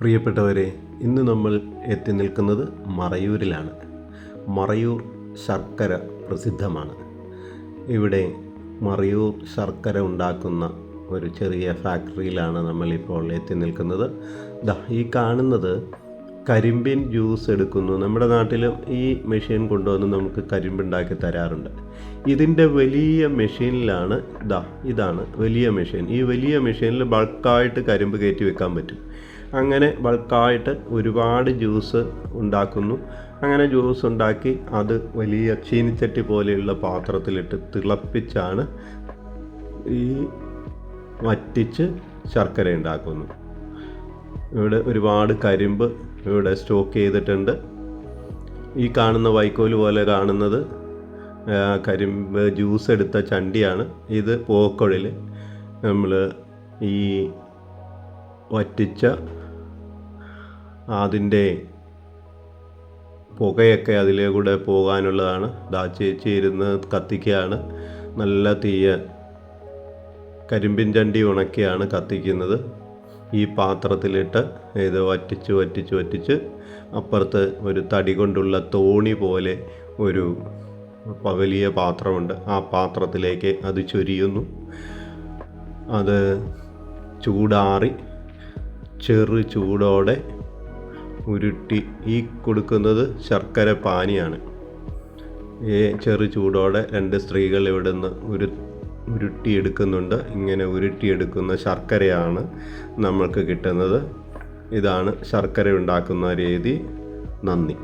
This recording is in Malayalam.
പ്രിയപ്പെട്ടവരെ ഇന്ന് നമ്മൾ എത്തി നിൽക്കുന്നത് മറയൂരിലാണ്. മറയൂർ ശർക്കര പ്രസിദ്ധമാണ്. ഇവിടെ മറയൂർ ശർക്കര ഉണ്ടാക്കുന്ന ഒരു ചെറിയ ഫാക്ടറിയിലാണ് നമ്മളിപ്പോൾ എത്തി നിൽക്കുന്നത്. ദാ ഈ കാണുന്നത് കരിമ്പിൻ ജ്യൂസ് എടുക്കുന്നു. നമ്മുടെ നാട്ടിലും ഈ മെഷീൻ കൊണ്ടുവന്ന് നമുക്ക് കരിമ്പുണ്ടാക്കി തരാറുണ്ട്. ഇതിന്റെ വലിയ മെഷീനിലാണ് ഇതാ ഇതാണ് വലിയ മെഷീൻ. ഈ വലിയ മെഷീനിൽ ബൾക്കായിട്ട് കരിമ്പ് കയറ്റി വെക്കാൻ പറ്റും. അങ്ങനെ ബൾക്കായിട്ട് ഒരുപാട് ജ്യൂസ് ഉണ്ടാക്കുന്നു. അങ്ങനെ ജ്യൂസ് ഉണ്ടാക്കി അത് വലിയ ചീനിച്ചട്ടി പോലെയുള്ള പാത്രത്തിലിട്ട് തിളപ്പിച്ചാണ് ഈ വറ്റിച്ച് ശർക്കര ഉണ്ടാക്കുന്നു. ഇവിടെ ഒരുപാട് കരിമ്പ് ഇവിടെ സ്റ്റോക്ക് ചെയ്തിട്ടുണ്ട്. ഈ കാണുന്ന വൈക്കോൽ പോലെ കാണുന്നത് കരിമ്പ് ജ്യൂസ് എടുത്ത ചണ്ടിയാണ്. ഇത് പോക്കൊഴിൽ നമ്മൾ ഈ വറ്റിച്ച അതിന്റെ പുകയൊക്കെ അതിലെ കൂടെ പോകാനുള്ളതാണ്. ദാ ചേച്ചി ഇരുന്ന് കത്തിക്കുകയാണ് നല്ല തീയ കരിമ്പിൻ ചണ്ടി ഉണക്കിയാണ് കത്തിക്കുന്നത്. ഈ പാത്രത്തിലിട്ട് ഇത് വറ്റിച്ച് വറ്റിച്ച് വറ്റിച്ച് അപ്പുറത്ത് ഒരു തടി കൊണ്ടുള്ള തോണി പോലെ ഒരു വലിയ പാത്രമുണ്ട്. ആ പാത്രത്തിലേക്ക് അത് ചൊരിയുന്നു. അത് ചൂടാറി ചെറു ചൂടോടെ ഉരുട്ടി ഈ കൊടുക്കുന്നത് ശർക്കര പാനിയാണ്. ഈ ചെറു ചൂടോടെ രണ്ട് സ്ത്രീകൾ ഇവിടെ നിന്ന് ഉരു ഉരുട്ടിയെടുക്കുന്നുണ്ട്. ഇങ്ങനെ ഉരുട്ടിയെടുക്കുന്ന ശർക്കരയാണ് നമ്മൾക്ക് കിട്ടുന്നത്. ഇതാണ് ശർക്കര ഉണ്ടാക്കുന്ന രീതി. നന്ദി.